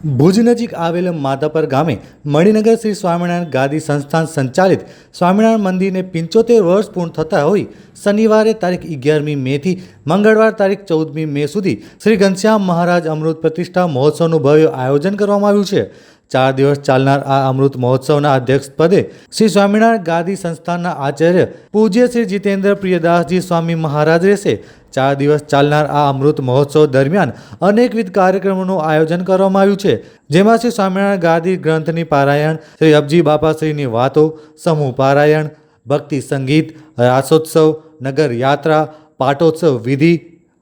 ભુજ નજીક આવેલ માધાપર ગામે મણિનગર શ્રી સ્વામિનારાયણ ગાદી સંસ્થાન સંચાલિત સ્વામિનારાયણ મંદિરને પંચોતેર વર્ષ પૂર્ણ થતા હોય શનિવારે તારીખ અગિયારમી મેથી મંગળવાર તારીખ ચૌદમી મે સુધી શ્રી ઘનશ્યામ મહારાજ અમૃત પ્રતિષ્ઠા મહોત્સવનું ભવ્ય આયોજન કરવામાં આવ્યું છે. ચાર દિવસ ચાલનાર આ અમૃત મહોત્સવના અધ્યક્ષપદે શ્રી સ્વામિનારાયણ ગાદી સંસ્થાનના આચાર્ય પૂજ્ય શ્રી જીતેન્દ્ર પ્રિયદાસજી સ્વામી મહારાજ રહેશે. ચાર દિવસ ચાલનાર આ અમૃત મહોત્સવ દરમિયાન અનેકવિધ કાર્યક્રમોનું આયોજન કરવામાં આવ્યું છે, જેમાં શ્રી સ્વામિનારાયણ ગાદી ગ્રંથની પારાયણ, શ્રી અબજી બાપાશ્રીની વાતો, સમૂહ પારાયણ, ભક્તિ સંગીત, રાસોત્સવ, નગર યાત્રા, પાટોત્સવ વિધિ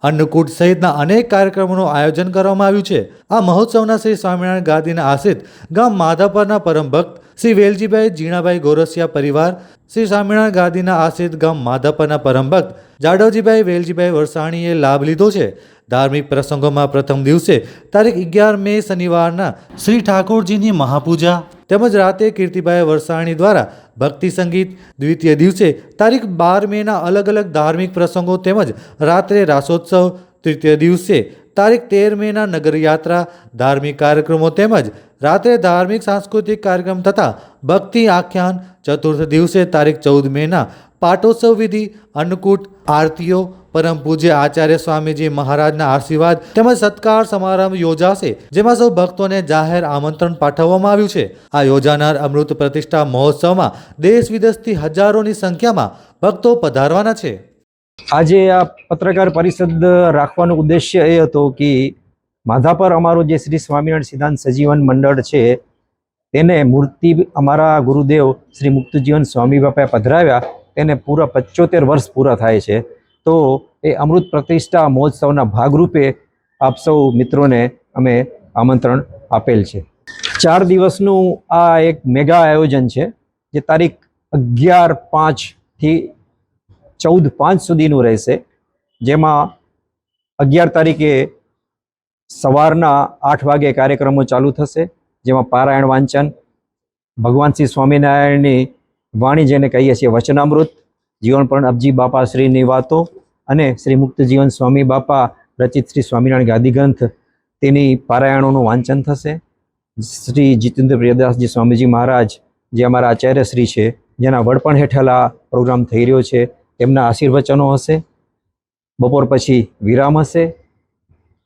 અન્નકૂટ સહિતના અનેક કાર્યક્રમોનું આયોજન કરવામાં આવ્યું છે. આ મહોત્સવના શ્રી સ્વામિનારાયણ ગાદીના આશ્રિત ગામ માધાપરના પરમ ભક્ત શ્રી વેલજીભાઈ જીણાભાઈ ગોરસિયા પરિવાર, શ્રી સ્વામિનારાયણ ગાદીના આશ્રિત ગામ માધાપરના પરમ ભક્ત જાડવજીભાઈ વેલજીભાઈ વરસાણીએ લાભ લીધો છે. ધાર્મિક પ્રસંગોમાં પ્રથમ દિવસે તારીખ અગિયાર મે શનિવારના શ્રી ઠાકોરજીની મહાપૂજા તેમજ રાતે કીર્તિભાઈ વરસાણી દ્વારા ભક્તિ સંગીત દ્વિતીય દિવસે તારીખ બાર મેના અલગ અલગ ધાર્મિક પ્રસંગો તેમજ રાત્રે રાસોત્સવ તૃતીય દિવસે તારીખ તેર મેના નગરયાત્રા, ધાર્મિક કાર્યક્રમો તેમજ રાત્રે ધાર્મિક સાંસ્કૃતિક કાર્યક્રમ તથા ભક્તિ આખ્યાન ચતુર્થ દિવસે તારીખ ચૌદ મેના પાટોત્સવ વિધિ, અન્નકૂટ, આરતીઓ પરમ પૂજ્ય આચાર્ય સ્વામીજી મહારાજના આશીર્વાદ તેમજ સત્કાર સમારંભ યોજાશે, જેમાં સૌ ભક્તોને જાહેર આમંત્રણ પાઠવવામાં આવ્યું છે. આ યોજાનાર અમૃત પ્રતિષ્ઠા મહોત્સવમાં દેશ વિદેશથી હજારોની સંખ્યામાં ભક્તો પધારવાના છે. આજે આ પત્રકાર પરિષદ રાખવાનો ઉદ્દેશ્ય એ હતો કે માધાપર અમારું જે શ્રી સ્વામિનારાયણ સિદ્ધાંત સજીવન મંડળ છે, તેને મૂર્તિ અમારા ગુરુદેવ શ્રી મુક્તજીવન સ્વામી બાપાએ પધરાવ્યા, તેને પૂરા પંચોતેર વર્ષ પૂરા થાય છે. તો એ અમૃત પ્રતિષ્ઠા મહોત્સવના ભાગરૂપે આપ સૌ મિત્રોને અમે આમંત્રણ આપેલ છે. ચાર દિવસનું આ એક મેગા આયોજન છે, જે તારીખ અગિયાર પાંચથી ચૌદ પાંચ સુધીનું રહેશે. જેમાં અગિયાર તારીખે સવારના આઠ વાગે કાર્યક્રમો ચાલુ થશે, જેમાં પારાયણ વાંચન, ભગવાન શ્રી સ્વામિનારાયણની વાણી જેને કહીએ છીએ વચનામૃત, જીવનપર્ણ અબજી બાપા શ્રીની વાતો અને શ્રી મુક્ત જીવન સ્વામી બાપા રચિત શ્રી સ્વામિનારાયણ ગાદી ગ્રંથ તેની પારાયણોનું વાંચન થશે. શ્રી જીતેન્દ્ર પ્રિયદાસજી સ્વામીજી મહારાજ, જે અમારા આચાર્ય શ્રી છે, જેના વડપણ હેઠળ આ પ્રોગ્રામ થઈ રહ્યો છે, તેમના આશીર્વચનો હશે. બપોર પછી વિરામ હશે.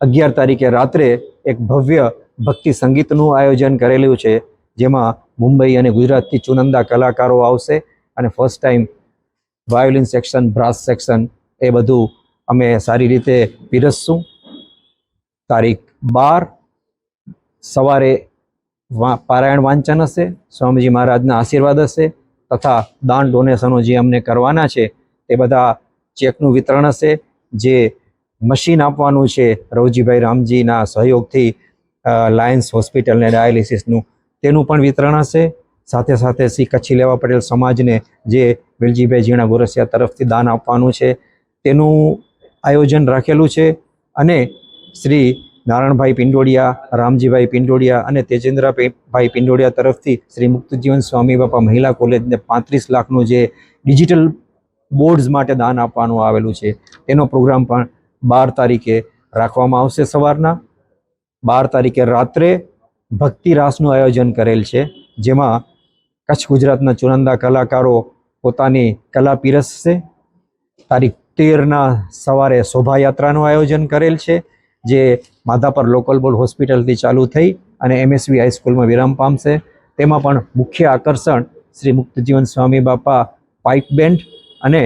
અગિયાર તારીખે રાત્રે એક ભવ્ય ભક્તિ સંગીતનું આયોજન કરેલું છે, જેમાં મુંબઈ અને ગુજરાતથી ચુનંદા કલાકારો આવશે અને first time violin section brass section એ બધું અમે સારી રીતે પીરસશું. તારીખ બાર, સવારે પારાયણ વાંચન હશે, સ્વામીજી મહારાજના આશીર્વાદ હશે, તથા દાન ડોનેશનો જે અમને કરવાના છે, તે બધા ચેકનું વિતરણ હશે. જે મશીન આપવાનું છે, રવજીભાઈ રામજીના સહયોગથી લાયન્સ હોસ્પિટલ ને ડાયાલિસિસનું, તેનું પણ વિતરણ હશે. સાથે સાથે શ્રી કચ્છી લેવા પટેલ સમાજને જે વેલજીભાઈ ઝીણા ગોરસિયા તરફથી દાન આપવાનું છે તેનું આયોજન રાખેલું છે અને શ્રી નારાયણભાઈ પિંડોડિયા, રામજીભાઈ પિંડોડિયા અને તેજેન્દ્રભાઈ પિંડોડિયા તરફથી શ્રી મુક્તજીવન સ્વામી બાપા મહિલા કોલેજને પાંત્રીસ લાખનું જે ડિજિટલ બોર્ડ્સ માટે દાન આપવાનું આવેલું છે. તેનો પ્રોગ્રામ પણ બાર તારીખે રાખવામાં આવશે સવારના. બાર તારીખે રાત્રે ભક્તિ રાસનું આયોજન કરેલ છે, જેમાં કચ્છ ગુજરાતના ચુનંદા કલાકારો પોતાની કલા પીરસશે. તારીખ તેરના સવારે શોભાયાત્રાનું આયોજન કરેલ છે, જે માધાપર લોકલ બોલ હોસ્પિટલથી ચાલુ થઈ અને એમએસવી હાઈસ્કૂલમાં વિરામ પામશે. તેમાં પણ મુખ્ય આકર્ષણ શ્રી મુક્તજીવન સ્વામી બાપા પાઇપ બેન્ડ અને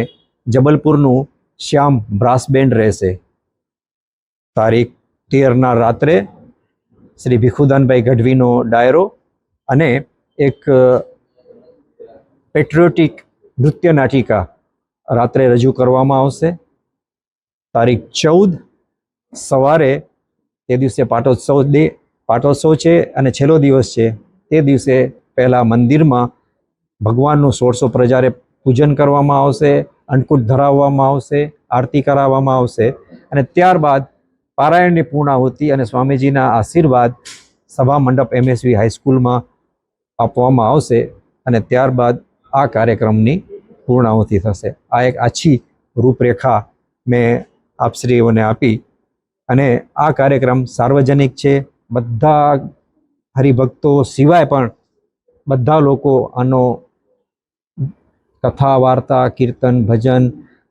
જબલપુરનું શ્યામ બ્રાસ બેન્ડ રહેશે. તારીખ તેરના રાત્રે શ્રી ભીખુદાનભાઈ ગઢવીનો ડાયરો અને એક પેટ્રિયોટિક નૃત્ય નાટિકા રાત્રે રજૂ કરવામાં આવશે. તારીખ ચૌદ સવારે તે દિવસે પાટોત્સવ દે પાટોત્સવ છે અને છેલ્લો દિવસ છે. તે દિવસે પહેલાં મંદિરમાં ભગવાનનું સોળસો પ્રજારે પૂજન કરવામાં આવશે, અન્નકૂટ ધરાવવામાં આવશે, આરતી કરાવવામાં આવશે અને ત્યારબાદ પારાયણની પૂર્ણાહુતિ અને સ્વામીજીના આશીર્વાદ સભા મંડપ એમએસવી હાઈસ્કૂલમાં આપવામાં આવશે અને ત્યારબાદ આ કાર્યક્રમની પૂર્ણાહુતિ થશે. આ એક આછી રૂપરેખા મેં આપશ્રીઓને આપી અને આ કાર્યક્રમ સાર્વજનિક છે. બધા હરિભક્તો સિવાય પણ બધા લોકો આનો કથા, વાર્તા, કીર્તન, ભજન,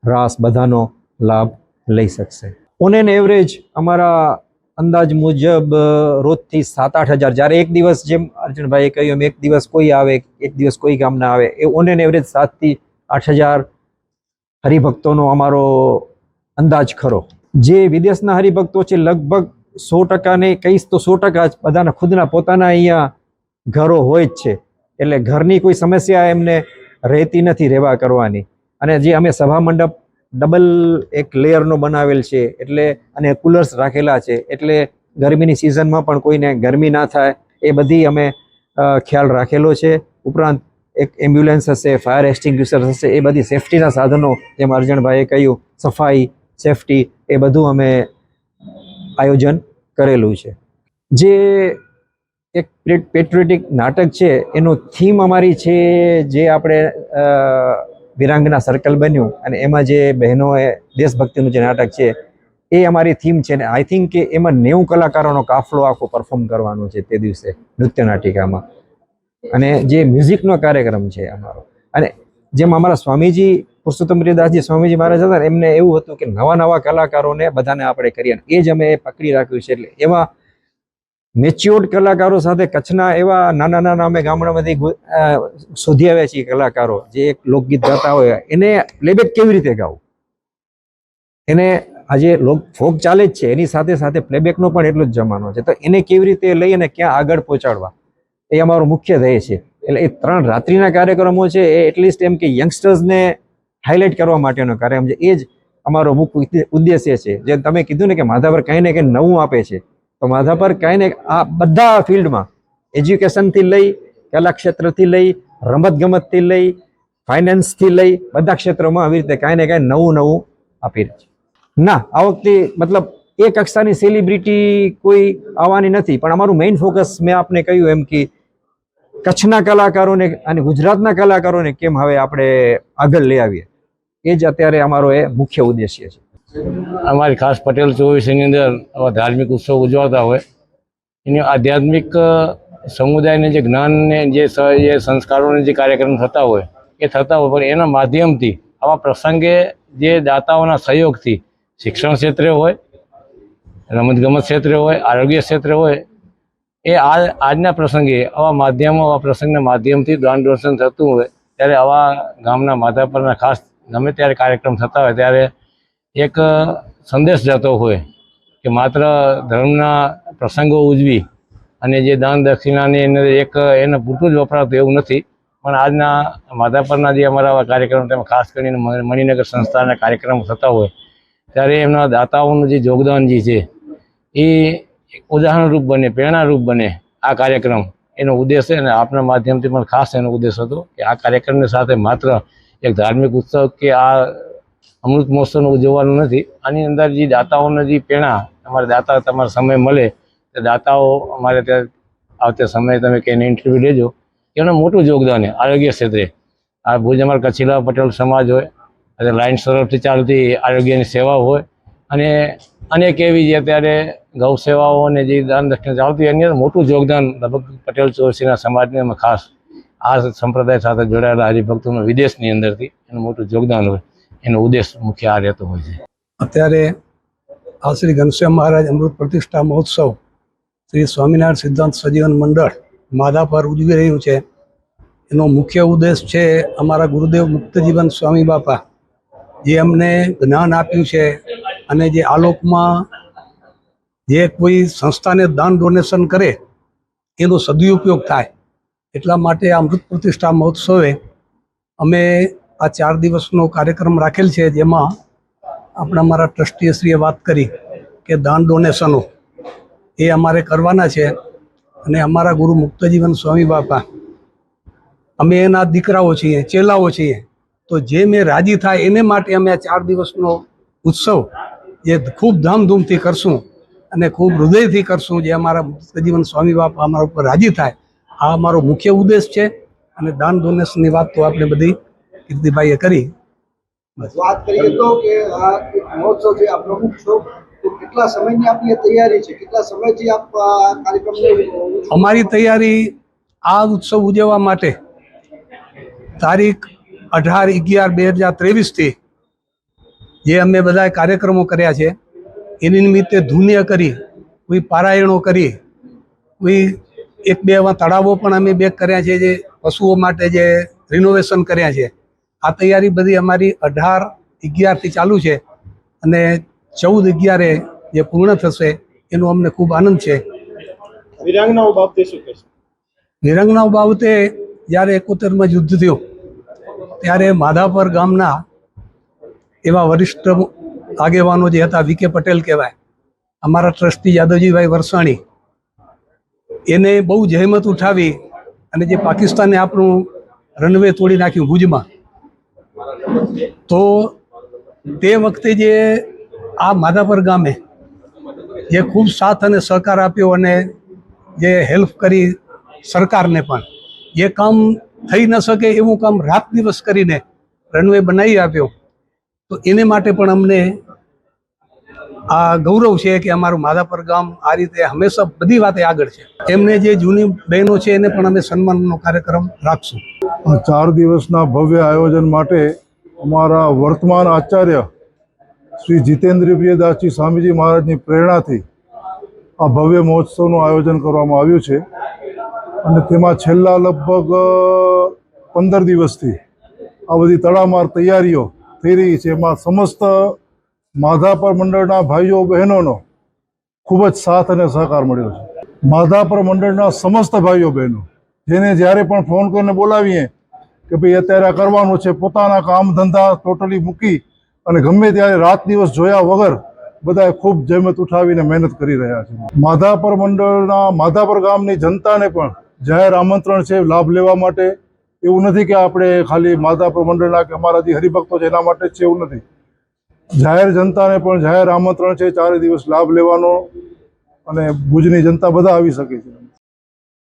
રાસ બધાનો લાભ લઈ શકશે. ઓન એન એવરેજ અમારા અંદાજ મુજબ રોજથી સાત આઠ હજાર, જ્યારે એક દિવસ જેમ અર્જુનભાઈએ કહ્યું, એમ એક દિવસ કોઈ આવે, એક દિવસ કોઈ ગામના આવે, એ ઓન એન એવરેજ સાતથી આઠ હજાર હરિભક્તોનો અમારો અંદાજ ખરો. જે વિદેશના હરિભક્તો છે, લગભગ સો ટકા ને કહીશ તો સો ટકા જ બધાના ખુદના પોતાના અહીંયા ઘરો હોય જ છે. એટલે ઘરની કોઈ સમસ્યા એમને રહેતી નથી રહેવા કરવાની. અને જે અમે સભા મંડપ ડબલ એક લેયરનો બનાવેલ છે, એટલે અને કુલર્સ રાખેલા છે, એટલે ગરમીની સિઝનમાં પણ કોઈને ગરમી ના થાય, એ બધી અમે ખ્યાલ રાખેલો છે. ઉપરાંત એક એમ્બ્યુલન્સ હશે ફાયર એક્સ્ટિંગ્યુશર હશે, એ બધી સેફટીના સાધનો જેમ અર્જણભાઈએ કહ્યું, સફાઈ સેફટી એ બધું અમે આયોજન કરેલું છે. જે એક પેટ્રિયોટિક નાટક છે, એનો થીમ અમારી છે જે આપણે વિરાંગના સર્કલ બન્યું અને એમાં જે બહેનોએ દેશભક્તિનું જે નાટક છે, એ અમારી થીમ છે ને આઈ થિંક કે એમાં નેવું કલાકારોનો કાફલો આખો પરફોર્મ કરવાનો છે તે દિવસે નૃત્ય નાટિકામાં. અને જે મ્યુઝિકનો કાર્યક્રમ છે અમારો. અને જેમ અમારા સ્વામીજી, પુરુષોત્તમ દાસજી સ્વામીજી મહારાજ હતા એમને એવું હતું કે નવા નવા કલાકારોને બધાને આપણે કરીએ એ જ અમે પકડી રાખ્યું છે. એટલે એવા મેચ્યોર્ડ કલાકારો સાથે કચ્છના એવા નાના નાના અમે ગામડામાંથી શોધી આવ્યા છીએ કલાકારો. જે એક લોકગીત ગાતા હોય, એને પ્લેબેક કેવી રીતે ગાવું? એને આજે લોક ફોક ચાલે જ છે. એની સાથે સાથે પ્લેબેકનો પણ એટલો જ જમાનો છે. તો એને કેવી રીતે લઈ અને ક્યાં આગળ પહોંચાડવા? એ અમારો મુખ્ય ધ્યેય છે. એટલે એ ત્રણ રાત્રિના કાર્યક્રમો છે, એ એટલીસ્ટ એમ કે યંગસ્ટર્સને હાઇલાઇટ કરવા માટેનો કાર્યક્રમ છે. એ જ અમારો મુખ્ય ઉદ્દેશ્ય છે. જે તમે કીધું ને કે માધાપર કંઈ ને કંઈ નવું આપે છે. તો માધાપર કંઈ ને આ બધા ફિલ્ડમાં એજ્યુકેશનથી લઈ, કલા ક્ષેત્રથી લઈ, રમતગમતથી લઈ ફાઇનાન્સથી લઈ, બધા ક્ષેત્રોમાં આવી રીતે કાંઈ ને કાંઈ નવું નવું આપી રહી છે. ના, આ વખતે મતલબ એ કક્ષાની સેલિબ્રિટી કોઈ આવવાની નથી. પણ અમારું મેઇન ફોકસ મેં આપને કહ્યું એમ કે કચ્છના કલાકારોને અને ગુજરાતના કલાકારોને કેમ હવે આપણે આગળ લઈ આવીએ. એ જ અત્યારે અમારો એ મુખ્ય ઉદ્દેશ્ય છે. અમારી ખાસ પટેલ ચોવીસની અંદર આવા ધાર્મિક ઉત્સવ ઉજવાતા હોય. એની આધ્યાત્મિક સમુદાયને જે જ્ઞાનને જે સંસ્કારોને જે કાર્યક્રમ થતા હોય, એ થતા હોય. પણ એના માધ્યમથી આવા પ્રસંગે જે દાતાઓના સહયોગથી શિક્ષણ ક્ષેત્રે હોય રમતગમત ક્ષેત્રે હોય, આરોગ્ય ક્ષેત્રે હોય, એ આ આજના પ્રસંગે, આવા માધ્યમો, આવા પ્રસંગના માધ્યમથી દાન ડોનેશન થતું હોય, ત્યારે આવા ગામના માધાપરના ખાસ ગમે ત્યારે કાર્યક્રમ થતા હોય, ત્યારે એક સંદેશ જતો હોય કે માત્ર ધર્મના પ્રસંગો ઉજવી અને જે દાન દક્ષિણાની એને એક, એને પૂરતું જ વપરાતું એવું નથી. પણ આજના માધાપરના જે અમારા આવા કાર્યક્રમ, તેમાં ખાસ કરીને મણિનગર સંસ્થાના કાર્યક્રમો થતા હોય, ત્યારે એમના દાતાઓનું જે યોગદાન જે છે એ ઉદાહરણરૂપ બને, પ્રેરણારૂપ બને આ કાર્યક્રમ. એનો ઉદ્દેશ અને આપના માધ્યમથી પણ ખાસ એનો ઉદ્દેશ હતો કે આ કાર્યક્રમની સાથે માત્ર એક ધાર્મિક ઉત્સવ કે આ અમૃત મહોત્સવનો ઉજવવાનું નથી. આની અંદર જે દાતાઓને જે પ્રેરણા, તમારા દાતા તમારો સમય મળે, તે દાતાઓ અમારે ત્યાં આવતા સમયે તમે કહીને ઇન્ટરવ્યૂ લેજો. એનું મોટું યોગદાન છે, આરોગ્ય ક્ષેત્રે. આ ભુજ અમારા કચ્છીલા પટેલ સમાજ હોય, અને લાયન્સ તરફથી ચાલતી આરોગ્યની સેવા હોય, અને અનેક એવી જે અત્યારે ગૌ સેવાઓ અને જે દાન દક્ષિણા ચાલતી એની અંદર મોટું યોગદાન લગભગ પટેલ ચોરસીના સમાજને અમે ખાસ આ સંપ્રદાય સાથે જોડાયેલા હરિભક્તોનું વિદેશની અંદરથી એનું મોટું યોગદાન હોય, એનો ઉદ્દેશ મુખ્ય આ રહેતો હોય છે. અત્યારે આ શ્રી ઘનશ્યામ મહારાજ અમૃત પ્રતિષ્ઠા મહોત્સવ શ્રી સ્વામિનારાયણ સિદ્ધાંત સજીવન મંડળ માધા પર ઉજવી રહ્યું છે. એનો મુખ્ય ઉદ્દેશ છે અમારા ગુરુદેવ મુક્તજીવન સ્વામી બાપા, જે અમને જ્ઞાન આપ્યું છે અને જે આલોકમાં જે કોઈ સંસ્થાને દાન ડોનેશન કરે, એનો સદુપયોગ થાય. એટલા માટે આ અમૃત પ્રતિષ્ઠા મહોત્સવે અમે આ ચાર દિવસનો કાર્યક્રમ રાખેલ છે, જેમાં આપણા મારા ટ્રસ્ટીશ્રીએ વાત કરી કે દાન ડોનેશનો એ અમારે કરવાના છે અને અમારા ગુરુ મુક્તજીવન સ્વામી બાપા, અમે એના દીકરાઓ છીએ, ચેલાઓ છીએ. તો જે મેં રાજી થાય એને માટે અમે આ ચાર દિવસનો ઉત્સવ જે ખૂબ ધામધૂમથી કરશું. અને ખૂબ હૃદયથી કરશું જે અમારા સજીવન સ્વામી બાપા અમારા ઉપર રાજી થાય. આ અમારો મુખ્ય ઉદ્દેશ છે અને દાન ડોનેશનની વાત તો આપણે બધી કીર્તિભાઈએ કરી. વાત કરીએ તો કે આ મહોત્સવ છે આપનો ઉત્સવ તો કેટલા સમયની આપની તૈયારી છે? કેટલા સમયથી આપ કાર્યક્રમ અમારી તૈયારી આ ઉત્સવ ઉજવવા માટે તારીખ અઢાર અગિયાર બે હજાર ત્રેવીસથી જે અમે બધા કાર્યક્રમો કર્યા છે એની નિમિત્તે ધૂન્ય કરી કોઈ પારાયણો કરી કોઈ એક બે એવા તળાવો પણ અમે બે કર્યા છે જે પશુઓ માટે જે રિનોવેશન કર્યા છે. આ તૈયારી બધી અમારી અઢાર અગિયારથી ચાલુ છે અને ચૌદ અગિયારે જે પૂર્ણ થશે એનો અમને ખૂબ આનંદ છે. વિરાંગનાઓ બાબતે શું કહેશો? વિરંગનાઓ બાબતે જ્યારે એકોતેરમાં યુદ્ધ થયું ત્યારે માધાપર ગામના એવા વરિષ્ઠ આગેવાનો જે હતા વીકે પટેલ કહેવાય, અમારા ટ્રસ્ટી યાદવજીભાઈ વરસાણી, એને બહુ જહેમત ઉઠાવી અને જે પાકિસ્તાને આપણું રનવે તોડી નાખ્યું ભુજમાં. તો તે વખતે જે આ માધાપર ગામે જે ખૂબ સાથ અને સહકાર આપ્યો અને જે હેલ્પ કરી સરકારને પણ, જે કામ થઈ ન શકે એવું કામ રાત દિવસ કરીને રનવે બનાવી આપ્યો, તો એને માટે પણ અમને આ ગૌરવ છે કે અમારું માધાપર ગામ આ રીતે હંમેશા બધી વાતે આગળ છે. એમને જે જૂની બહેનો છે એને પણ અમે સન્માનનો કાર્યક્રમ રાખશું. ચાર દિવસના ભવ્ય આયોજન માટે અમારા વર્તમાન આચાર્ય શ્રી જીતેન્દ્ર પ્રિયદાસજી સ્વામીજી મહારાજની પ્રેરણાથી આ ભવ્ય મહોત્સવનું આયોજન કરવામાં આવ્યું છે. અને તેમાં છેલ્લા લગભગ પંદર દિવસથી આ બધી તડામાર તૈયારીઓ થઈ રહી છે. એમાં સમસ્ત માધાપર મંડળના ભાઈઓ બહેનોનો ખૂબ જ સાથ અને સહકાર મળ્યો છે. માધાપર મંડળના સમસ્ત ભાઈઓ બહેનો, જેને જ્યારે પણ ફોન કરીને બોલાવીએ કે ભાઈ અત્યારે આ કરવાનું છે, પોતાના કામ ધંધા ટોટલી મૂકી અને ગમે ત્યારે રાત દિવસ જોયા વગર બધાએ ખૂબ જહેમત ઉઠાવીને મહેનત કરી રહ્યા છે. માધાપર મંડળના, માધાપર ગામની જનતાને પણ જાહેર આમંત્રણ છે, લાભ લેવા માટે. એવું નથી કે આપણે ખાલી માધાપર મંડળના કે અમારા જે હરિભક્તો છે એના માટે જ છે, એવું નથી. જાહેર જનતાને પણ જાહેર આમંત્રણ છે ચારે દિવસ લાભ લેવાનો અને ભુજની જનતા બધા આવી શકે છે.